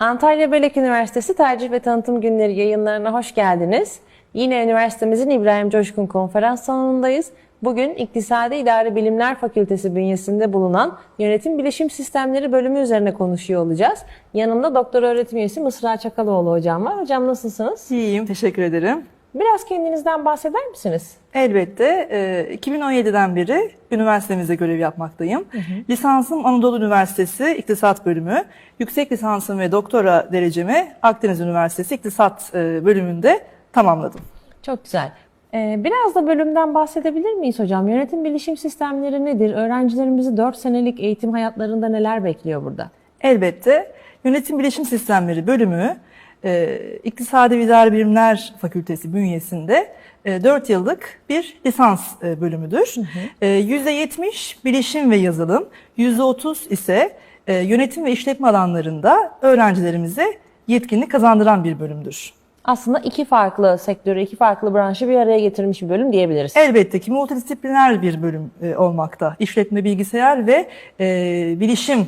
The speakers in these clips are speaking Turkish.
Antalya Belek Üniversitesi Tercih ve Tanıtım Günleri yayınlarına hoş geldiniz. Yine üniversitemizin İbrahim Coşkun konferans salonundayız. Bugün İktisadi İdari Bilimler Fakültesi bünyesinde bulunan Yönetim Bilişim Sistemleri bölümü üzerine konuşuyor olacağız. Yanımda doktor öğretim üyesi Mısra Çakaloğlu hocam var. Hocam nasılsınız? İyiyim, teşekkür ederim. Biraz kendinizden bahseder misiniz? Elbette e, 2017'den beri üniversitemizde görev yapmaktayım. Lisansım Anadolu Üniversitesi İktisat Bölümü, yüksek lisansım ve doktora derecemi Akdeniz Üniversitesi İktisat e, bölümünde tamamladım. Çok güzel. Ee, Biraz da bölümden bahsedebilir miyiz hocam? Yönetim bilişim sistemleri nedir? Öğrencilerimizi 4 senelik eğitim hayatlarında neler bekliyor burada? Elbette Yönetim Bilişim Sistemleri bölümü e, İktisadi ve İdari Bilimler Fakültesi bünyesinde e, 4 yıllık bir lisans e, bölümüdür. E, %70 bilişim ve yazılım, %30 ise e, yönetim ve işletme alanlarında öğrencilerimize yetkinlik kazandıran bir bölümdür. Aslında iki farklı sektörü, iki farklı branşı bir araya getirmiş bir bölüm diyebiliriz. Elbette ki multidisipliner bir bölüm e, olmakta. İşletme, bilgisayar ve e, bilişim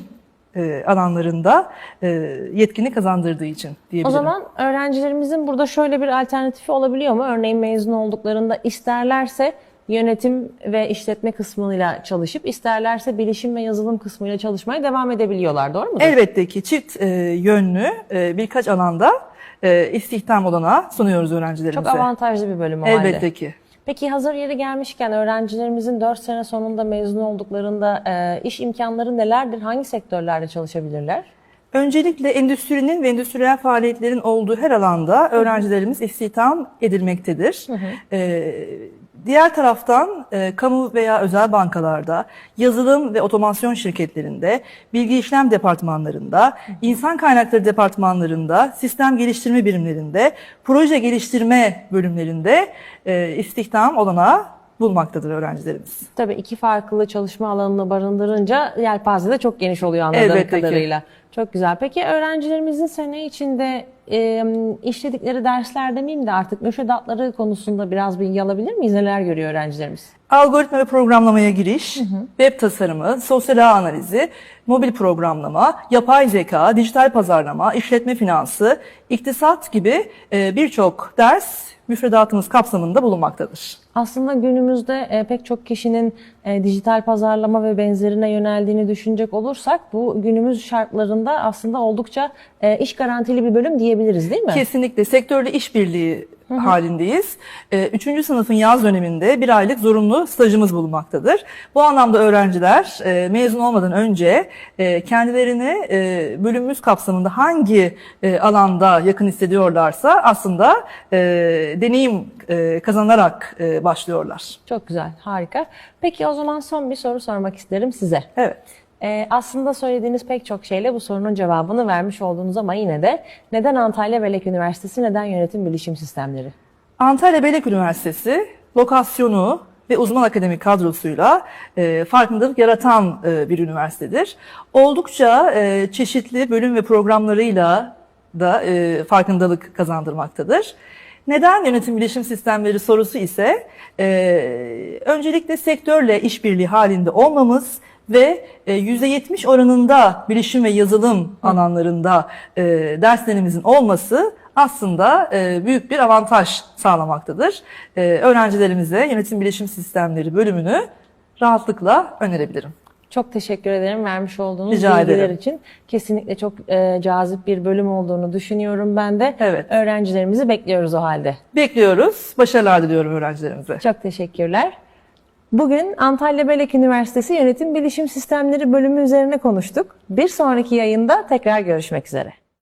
alanlarında e, yetkinlik kazandırdığı için diyebilirim. O zaman öğrencilerimizin burada şöyle bir alternatifi olabiliyor mu? Örneğin mezun olduklarında isterlerse yönetim ve işletme kısmıyla çalışıp isterlerse bilişim ve yazılım kısmıyla çalışmaya devam edebiliyorlar. Doğru mudur? Elbette ki çift e, yönlü e, birkaç alanda e, istihdam olanağı sunuyoruz öğrencilerimize. Çok avantajlı bir bölüm o halde. Elbette ki. Peki hazır yeri gelmişken öğrencilerimizin 4 sene sonunda mezun olduklarında e, iş imkanları nelerdir? Hangi sektörlerde çalışabilirler? Öncelikle endüstrinin ve endüstriyel faaliyetlerin olduğu her alanda öğrencilerimiz istihdam edilmektedir. Ee, diğer taraftan e, kamu veya özel bankalarda, yazılım ve otomasyon şirketlerinde, bilgi işlem departmanlarında, insan kaynakları departmanlarında, sistem geliştirme birimlerinde, proje geliştirme bölümlerinde e, istihdam olanağı bulmaktadır öğrencilerimiz. Tabii iki farklı çalışma alanını barındırınca yelpaze de çok geniş oluyor anladığım Elbette ki. Çok güzel. Peki öğrencilerimizin sene içinde e, işledikleri dersler demeyeyim de artık müfredatları konusunda biraz bilgi alabilir miyiz? Neler görüyor öğrencilerimiz? Algoritma ve programlamaya giriş, web tasarımı, sosyal ağ analizi, mobil programlama, yapay zeka, dijital pazarlama, işletme finansı, iktisat gibi e, birçok ders müfredatımız kapsamında bulunmaktadır. Aslında günümüzde pek çok kişinin e, dijital pazarlama ve benzerine yöneldiğini düşünecek olursak bu günümüz şartlarında aslında oldukça e, iş garantili bir bölüm diyebiliriz değil mi? Kesinlikle sektörle işbirliği halindeyiz. Ee, Üçüncü sınıfın yaz döneminde bir aylık zorunlu stajımız bulunmaktadır. Bu anlamda öğrenciler e, mezun olmadan önce e, kendilerini e, bölümümüz kapsamında hangi e, alanda yakın hissediyorlarsa aslında e, deneyim e, kazanarak e, başlıyorlar. Çok güzel, harika. Peki o zaman son bir soru sormak isterim size. Evet. Ee, aslında söylediğiniz pek çok şeyle bu sorunun cevabını vermiş oldunuz ama yine de neden Antalya Belek Üniversitesi, neden Yönetim Bilişim Sistemleri? Antalya Belek Üniversitesi lokasyonu ve uzman akademik kadrosuyla e, farkındalık yaratan e, bir üniversitedir. Oldukça e, çeşitli bölüm ve programlarıyla da e, farkındalık kazandırmaktadır. Neden yönetim bilişim sistemleri sorusu ise e, öncelikle sektörle işbirliği halinde olmamız ve e, %70 oranında bilişim ve yazılım alanlarında e, derslerimizin olması aslında e, büyük bir avantaj sağlamaktadır. E, öğrencilerimize yönetim bilişim sistemleri bölümünü rahatlıkla önerebilirim. Çok teşekkür ederim vermiş olduğunuz Rica bilgiler ederim. için. Kesinlikle çok e, cazip bir bölüm olduğunu düşünüyorum ben de. Evet. Öğrencilerimizi bekliyoruz o halde. Bekliyoruz. Başarılar diliyorum öğrencilerimize. Çok teşekkürler. Bugün Antalya Belek Üniversitesi Yönetim Bilişim Sistemleri bölümü üzerine konuştuk. Bir sonraki yayında tekrar görüşmek üzere.